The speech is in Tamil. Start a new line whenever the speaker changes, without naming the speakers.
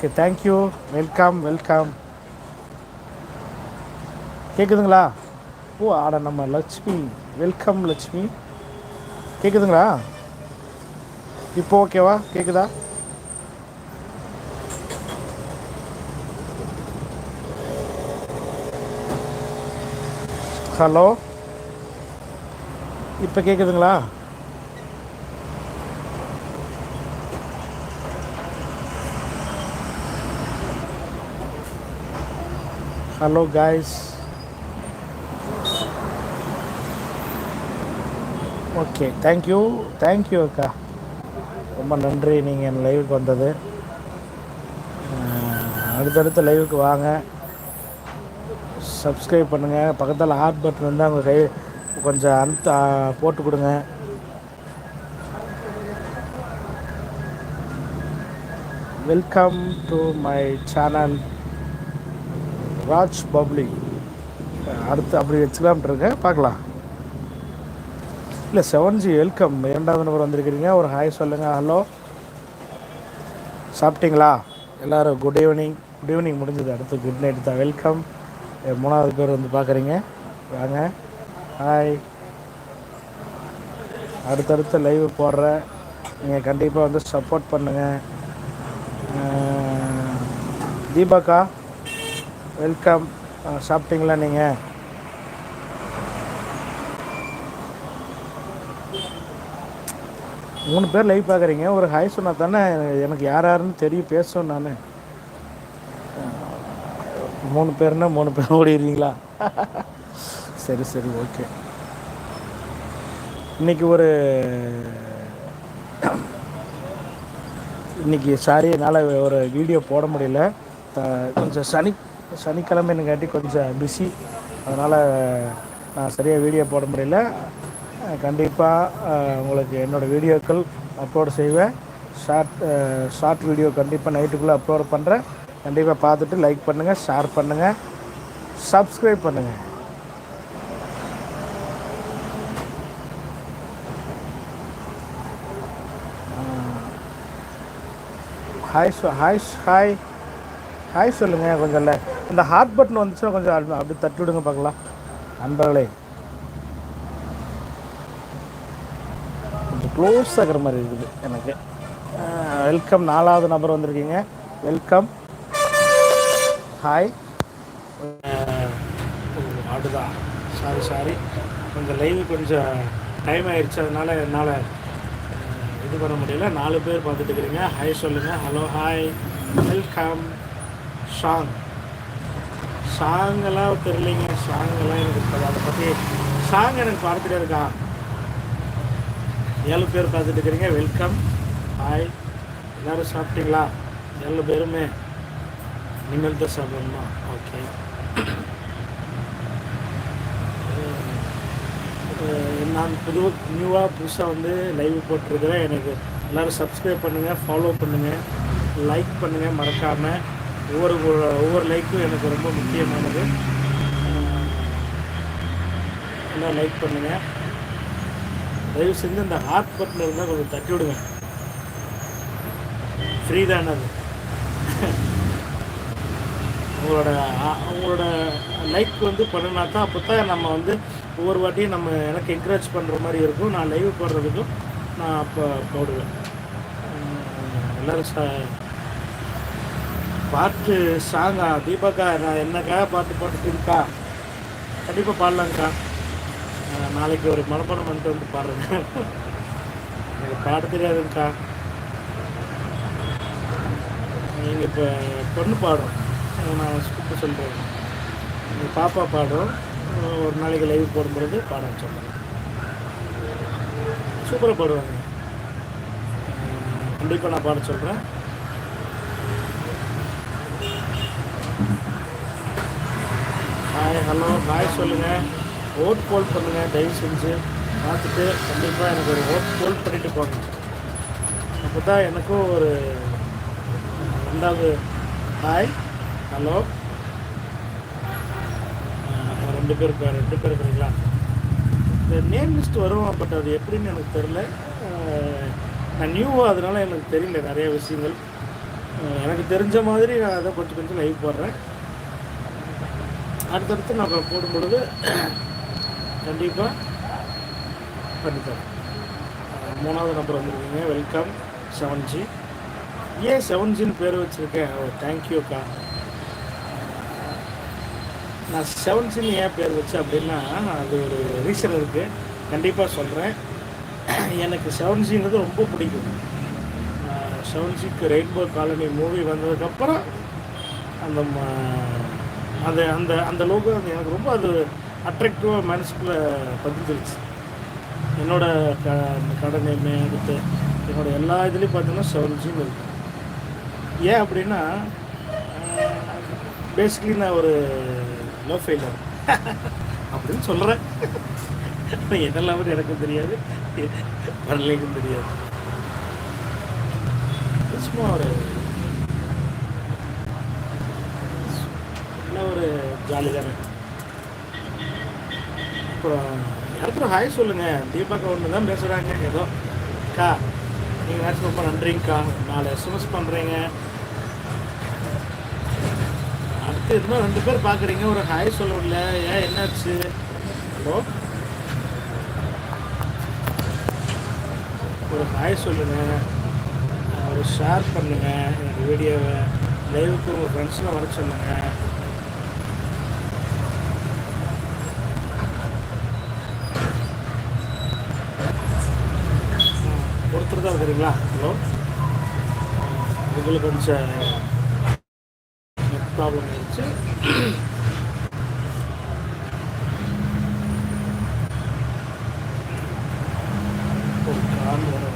ஓகே தேங்க்யூ வெல்கம் வெல்கம் கேட்குதுங்களா ஓ ஆட நம்ம லட்சுமி. வெல்கம் லட்சுமி. கேட்குதுங்களா இப்போ ஓகேவா? கேட்குதா ஹலோ இப்போ கேட்குதுங்களா hello guys okay thank you thank you அக்கா. ரொம்ப நன்றி. நீங்கள் என் லைவுக்கு வந்தது. அடுத்தடுத்த லைவுக்கு வாங்க. சப்ஸ்கிரைப் பண்ணுங்கள் பக்கத்தில் ஹார்ட் பட்டன் இருந்தால் உங்கள் கை கொஞ்சம் அனுத்த போட்டு கொடுங்க. Welcome to my channel Raj Babli அடுத்து அப்படி வச்சுக்கலாம்ட்டு இருக்கேன் பார்க்கலாம். இல்லை செவன் ஜி வெல்கம் இரண்டாவது நம்பர் வந்திருக்கிறீங்க. ஒரு ஹாய் சொல்லுங்கள் ஹலோ சாப்பிட்டீங்களா? எல்லோரும் குட் ஈவினிங் குட் ஈவினிங் முடிஞ்சது. அடுத்து குட் நைட் தான் வெல்கம் மூணாவது பேர் வந்து பார்க்குறீங்க. வாங்க. ஹாய் அடுத்தடுத்து லைவ் போடுறேன் நீங்கள் கண்டிப்பாக வந்து சப்போர்ட் பண்ணுங்கள் தீபாக்கா? வெல்கம். சாப்பிட்டீங்களா நீங்கள் மூணு பேர் லைவ் பார்க்குறீங்க. ஒரு ஹாய் சொன்னால் தானே எனக்கு யார் யாருன்னு தெரியும் பேசும் நான். மூணு பேர்னா மூணு பேர் ஓடிடுறீங்களா? சரி சரி ஓகே இன்னைக்கு ஒரு இன்றைக்கி சாரி என்னால் ஒரு வீடியோ போட முடியல. த- கொஞ்சம் சனி சனிக்கிழமைனுங்காட்டி கொஞ்சம் பிஸி அதனால் நான் சரியாக வீடியோ போட முடியல. கண்டிப்பாக உங்களுக்கு என்னோடய வீடியோக்கள் அப்லோட் செய்வேன். ஷார்ட் ஷார்ட் வீடியோ கண்டிப்பாக நைட்டுக்குள்ளே அப்லோட் பண்ணுறேன் கண்டிப்பாக பார்த்துட்டு லைக் பண்ணுங்கள் ஷேர் பண்ணுங்கள் சப்ஸ்கிரைப் பண்ணுங்கள் ஹாய் ஹாய் ஹாய் ஹாய் சொல்லுங்கள் கொஞ்சம் இல்லை இந்த ஹார்ட் பட்டன் வந்துச்சுன்னா கொஞ்சம் அப்படி தட்டி விடுங்க பார்க்கலாம். நண்பர்களே. கொஞ்சம் க்ளோஸ் ஆகிற மாதிரி இருக்குது எனக்கு. வெல்கம் நாலாவது நபர் வந்திருக்கீங்க. வெல்கம் ஹாய் அப்படிதான் சாரி சாரி கொஞ்சம் லைவ் கொஞ்சம் டைம் ஆயிடுச்சு அதனால் என்னால் இது பண்ண முடியல. நாலு பேர் பார்த்துட்டு இருக்கிறீங்க. ஹாய் சொல்லுங்கள் ஹலோ ஹாய் வெல்கம் சாங் சாங்கெல்லாம் தெரியலைங்க. சாங்கெல்லாம் எனக்கு இருக்காது அதை பற்றி சாங் எனக்கு பார்த்துட்டே இருக்கா. ஏழு பேர் பார்த்துட்டு இருக்கிறீங்க. வெல்கம் ஹாய் எல்லோரும் சாப்பிட்டீங்களா? ஏழு பேருமே. இனிமேல் தான் சாப்பிடணுமா? ஓகே நான் புது நியூவாக புதுசாக வந்து லைவ் போட்டிருக்கிறேன். எனக்கு எல்லோரும் சப்ஸ்கிரைப் பண்ணுங்கள் ஃபாலோ பண்ணுங்கள் லைக் பண்ணுங்கள் மறக்காமல் ஒவ்வொரு ஒவ்வொரு லைக்கும் எனக்கு ரொம்ப முக்கியமானது. அஹ் எல்லாம் லைக் பண்ணுங்கள் தயவு செஞ்சு இந்த ஹார்ட் பட்டில் இருந்தால் கொஞ்சம் தட்டி விடுங்க. ஃப்ரீ தானே அது. உங்களோட உங்களோட லைக் வந்து பண்ணினா தான் அப்போ தான் நம்ம வந்து ஒவ்வொரு வாட்டியும் நம்ம எனக்கு என்கரேஜ் பண்ணுற மாதிரி இருக்கும். நான் லைவ் போடுறதுக்கும் நான் அப்போ போடுவேன். எல்லோரும் எல்லாரும் ச பாட்டு சாங்கா தீபக்கா நான் என்னக்கா பாட்டு பாட்டுட்டு கண்டிப்பாக பாடலாங்க்கா நாளைக்கு ஒரு மனப்பாடம் பண்ணிட்டு வந்து பாடுறேங்க எனக்கு பாட தெரியாதுங்கக்கா. நீங்கள் இப்போ பொண்ணு பாடும். நான் கூப்பிட்டு சொல்கிறேன் எங்கள் பாப்பா பாடும். ஒரு நாளைக்கு லைவ் போடும்பொழுது பாட சொல்கிறேன் சூப்பராக பாடுவாங்க. கண்டிப்பாக நான் பாட சொல்கிறேன் ஹாய் ஹலோ ஹாய் சொல்லுங்கள் ஓட் போல் பண்ணுங்கள் தயவு செஞ்சு. பார்த்துட்டு கண்டிப்பாக எனக்கு ஒரு ஓட் போல் பண்ணிட்டு போங்க. அப்போ தான் எனக்கும் ஒரு ரெண்டாவது ஹாய் ஹலோ ரெண்டு பேர் ரெண்டு பேர் இருக்கிறீங்களா? இந்த நேம் லிஸ்ட் வரும் பட் அது எப்படின்னு எனக்கு தெரில நான் நியூவாக அதனால் எனக்கு தெரியல நிறைய விஷயங்கள். எனக்கு தெரிஞ்ச மாதிரி நான் அதை கொஞ்சம் கொஞ்சம் லைவ் போடுறேன். அடுத்தடுத்து நம்ம போடும் பொழுது கண்டிப்பாக பண்ணித்தரோம் மூணாவது நம்பர் வந்துருக்கீங்க. வெல்கம் செவன் ஜி ஏன் செவன் ஜின்னு பேர் வச்சுருக்கேன்? ஓ தேங்க்யூக்கா நான் செவன் ஜின்னு ஏன் பேர் வச்சேன் அப்படின்னா அது ஒரு ரீசன் இருக்குது கண்டிப்பாக சொல்கிறேன் எனக்கு செவன் ஜிங்கிறது ரொம்ப பிடிக்கும். செவன் ஜிக்கு ரெயின்போ காலனி மூவி வந்ததுக்கப்புறம் அந்த அது அந்த அந்த லோகோ அது எனக்கு ரொம்ப அது அட்ராக்டிவாக மனசுக்குள்ளே பதிஞ்சிருச்சு. என்னோடய க கடை நேர்மை அடுத்து என்னோட எல்லா இதுலேயும் பார்த்தீங்கன்னா செவன் ஜின்னு இருக்கு. ஏன் அப்படின்னா பேசிக்கலி நான் ஒரு லவ் ஃபெயிலர் அப்படின்னு சொல்கிறேன் என்னெல்லாம் எனக்கும் தெரியாது. வரலைக்கும் தெரியாது. சும்மா ஒரு என்ன ஒரு ஜாலி அப்புறம் யாருக்கும் ஹாய் சொல்லுங்க? தீபக் ஒன்று தான் பேசுகிறாங்க ஏதோ அக்கா நீங்கள் நேரத்தில் ரொம்ப நன்றிங்கக்கா. நாலு எஸ்எம்எஸ் பண்ணுறீங்க அடுத்து இன்னும் ரெண்டு பேர் பார்க்குறீங்க ஒரு ஹாய் சொல்ல முடியல ஏன் என்னாச்சு? ஹலோ? ஒரு ஹாய் சொல்லுங்கள் ஒரு ஷேர் பண்ணுங்கள் என்னோடய வீடியோவை லைவுக்கு உங்கள் ஃப்ரெண்ட்ஸ்லாம் வர சொல்லுங்கள் பார்த்துக்கிறீங்களா ஹலோ இதில் கொஞ்சம் நெட் ப்ராப்ளம் ஆயிடுச்சு ஒரு கால் வர